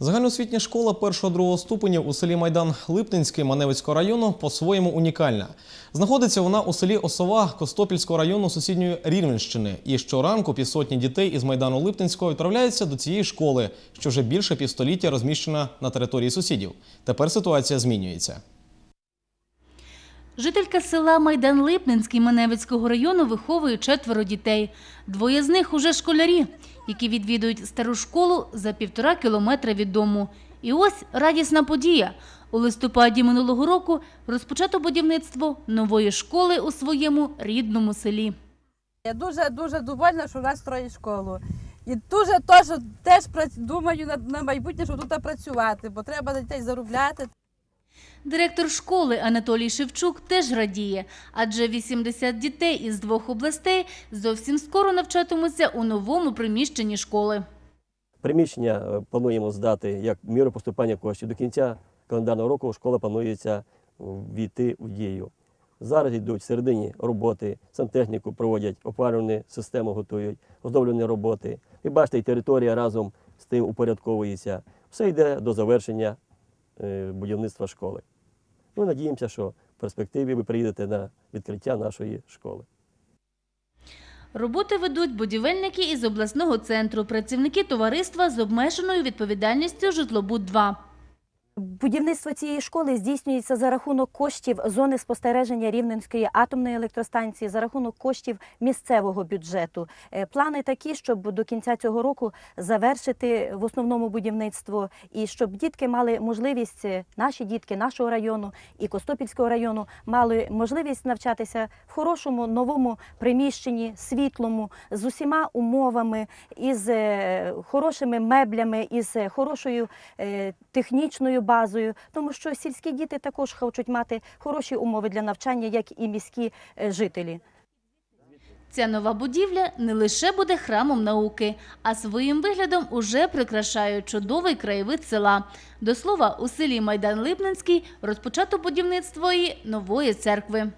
Загальноосвітня школа 1-2 ступенів у селі Майдан Липнинський Маневицького району по-своєму унікальна. Знаходиться вона у селі Осова Костопільського району сусідньої Рівненщини. І щоранку півсотні дітей із Майдану Липнинського відправляються до цієї школи, що вже більше півстоліття розміщена на території сусідів. Тепер ситуація змінюється. Жителька села Майдан Липнинський Маневицького району виховує четверо дітей. Двоє з них уже школярі, які відвідують стару школу за півтора кілометра від дому. І ось радісна подія. У листопаді минулого року розпочато будівництво нової школи у своєму рідному селі. Я дуже дуже довольна, що в нас строїть школу. І дуже теж, теж думаю на, на майбутнє, що тут працювати, бо треба дітей заробляти. Директор школи Анатолій Шевчук теж радіє, адже 80 дітей із двох областей зовсім скоро навчатимуться у новому приміщенні школи. Приміщення е, плануємо здати як міру поступання коштів. До кінця календарного року школа планується війти у дію. Зараз йдуть в середині роботи, сантехніку проводять, опалювальну систему готують, оздоблені роботи. І бачите, і територія разом з тим упорядковується. Все йде до завершення будівництва школи. Ми надіємося, що в перспективі ви приїдете на відкриття нашої школи. Роботи ведуть будівельники із обласного центру, працівники товариства з обмеженою відповідальністю «Житлобуд-2». Будівництво цієї школи здійснюється за рахунок коштів зони спостереження Рівненської атомної електростанції, за рахунок коштів місцевого бюджету. Е, Плани такі, щоб до кінця цього року завершити в основному будівництво і щоб дітки мали можливість, е, наші дітки нашого району і Костопільського району мали можливість навчатися в хорошому новому приміщенні, світлому, з усіма умовами, із е, хорошими меблями, із хорошою технічною базою, тому що сільські діти також хочуть мати хороші умови для навчання, як і міські е, жителі. Ця нова будівля не лише буде храмом науки, а своїм виглядом уже прикрашає чудовий краєвид села. До слова, у селі Майдан Липненський розпочато будівництво і нової церкви.